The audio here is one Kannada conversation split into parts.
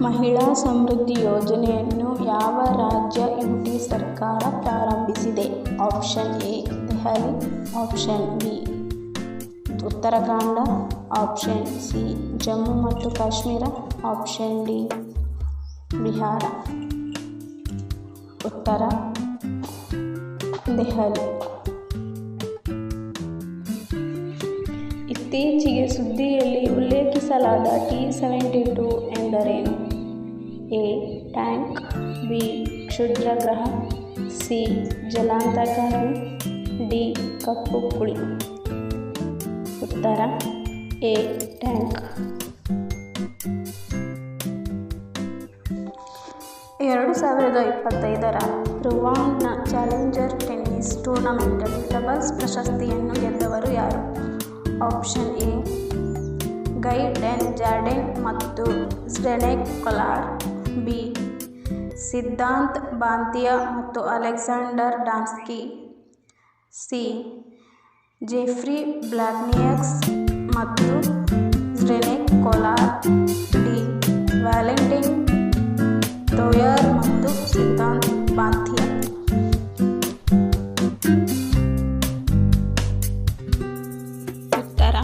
ಮಹಿಳಾ ಸಮೃದ್ಧಿ ಯೋಜನೆಯನ್ನು ಯಾವ ರಾಜ್ಯ ಯು.ಟಿ ಸರ್ಕಾರ ಪ್ರಾರಂಭಿಸಿದೆ? Option A, Delhi option B, Uttarakhand option C, Jammu ಮತ್ತು ಕಾಶ್ಮೀರ ಆಪ್ಷನ್ ಡಿ, ಬಿಹಾರ ಉತ್ತರ, ದೆಹಲಿ ಇತ್ತೀಚೆಗೆ ಸುದ್ದಿಯಲ್ಲಿ ಉಲ್ಲೇಖಿಸಲಾದ ಟಿ ಸೆವೆಂಟಿ ಟು ಎಂದರೇನು? ಎ. Tank, B. ಕ್ಷುದ್ರಗ್ರಹ, ಸಿ. ಜಲಾಂತರ್ಗಾಮಿ, ಡಿ. ಕಪ್ಪು ಕುಳಿ ಉತ್ತರ, ಎ. ಟ್ಯಾಂಕ್ ಎರಡು ಸಾವಿರದ ಇಪ್ಪತ್ತೈದರ ರುವಾಂಡ್ನ ಚಾಲೆಂಜರ್ ಟೆನ್ನಿಸ್ ಟೂರ್ನಮೆಂಟಲ್ಲಿ ಡಬಲ್ಸ್ ಪ್ರಶಸ್ತಿಯನ್ನು ಗೆದ್ದವರು ಯಾರು? ಆಪ್ಷನ್ ಎ ಗೈಡ್ ಡೆನ್ ಜಾರ್ಡೆನ್ ಮತ್ತು Zdenek Kolar ಬಿ. ಸಿದ್ಧಾಂತ್ ಬಾಂತಿಯಾ ಮತ್ತು ಅಲೆಕ್ಸಾಂಡರ್ ಡಾನ್ಸ್ಕಿ ಸಿ. ಜೆಫ್ರಿ ಬ್ಲಾಕ್ನಿಕ್ಸ್ ಮತ್ತು ಝ್ಡೆನೆಕ್ ಕೊಲಾರ್ ಡಿ. ವ್ಯಾಲೆಂಟಿನ್ ತೋಯರ್ ಮತ್ತು ಸಿದ್ಧಾಂತ್ ಬಾಂತಿಯಾ ಉತ್ತರ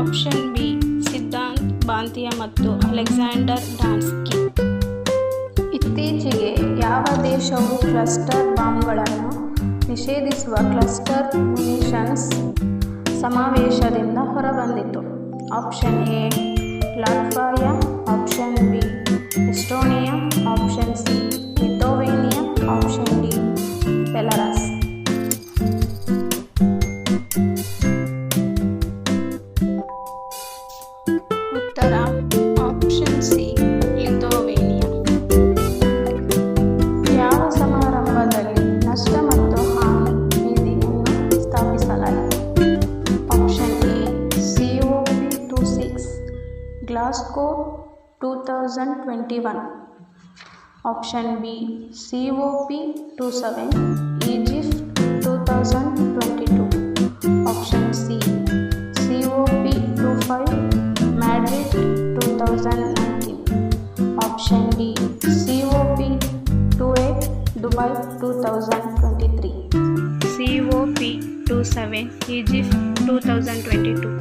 ಆಪ್ಷನ್ ಬಿ. ಸಿದ್ಧಾಂತ್ ಬಾಂತಿಯಾ ಮತ್ತು ಅಲೆಕ್ಸಾಂಡರ್ ಡಾನ್ಸ್ಕಿ ಯಾವ ದೇಶವು ಕ್ಲಸ್ಟರ್ ಬಾಂಬ್ಗಳನ್ನು ನಿಷೇಧಿಸುವ ಕ್ಲಸ್ಟರ್ ಮುನಿಷನ್ಸ್ ಸಮಾವೇಶದಿಂದ ಹೊರಬಂದಿತು? Option A. Latvia option B. Estonia option C. Lithuania option D. Belarus UNESCO two thousand one option B C O P two seven Egypt two thousand twenty two option C C O P two five Madrid two thousand nineteen option D C O P two eight Dubai two thousand twenty three C O P two seven Egypt two thousand twenty two